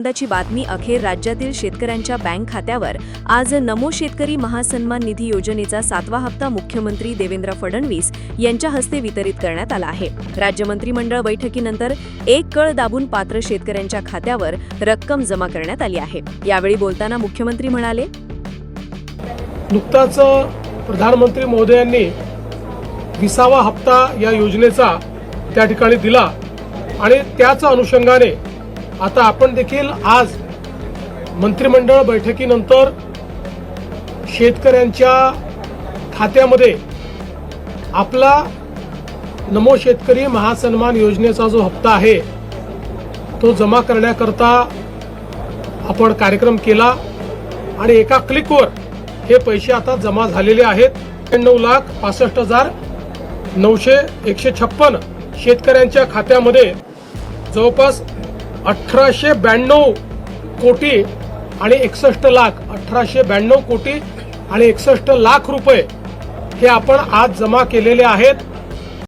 आनंदाची बातमी अखेर राज्यातील शेतकऱ्यांच्या बँक खात्यावर. आज नमो शेतकरी महासन्मान निधी योजनेचा सातवा हप्ता मुख्यमंत्री देवेंद्र फडणवीस यांच्या हस्ते वितरित करण्यात आला आहे. राज्य मंत्रिमंडळ बैठकीनंतर एक कळ दाबून पात्र शेतकऱ्यांच्या खात्यावर रक्कम जमा करण्यात आली आहे. यावेळी बोलताना मुख्यमंत्री म्हणाले नुकताच प्रधानमंत्री महोदयांनी विसावा हप्ता या योजनेचा त्या ठिकाणी दिला आणि त्याच अनुषंगाने आता आपण देखील आज मंत्रिमंडळ बैठकीनंतर शेतकऱ्यांच्या खात्यामध्ये आपला नमो शेतकरी महासन्मान योजनेचा जो हप्ता आहे तो जमा करण्याकरता आपण कार्यक्रम केला आणि एका क्लिकवर हे पैसे आता जमा झालेले आहेत. नऊ लाख पासष्ट हजार नऊशे एकशे छप्पन शेतकऱ्यांच्या खात्यामध्ये जवळपास अठराशे ब्याण्णव कोटी आणि एकसष्ट लाख अठराशे ब्याण्णव कोटी आणि एकसष्ट लाख रुपये हे आपण आज जमा केलेले आहेत.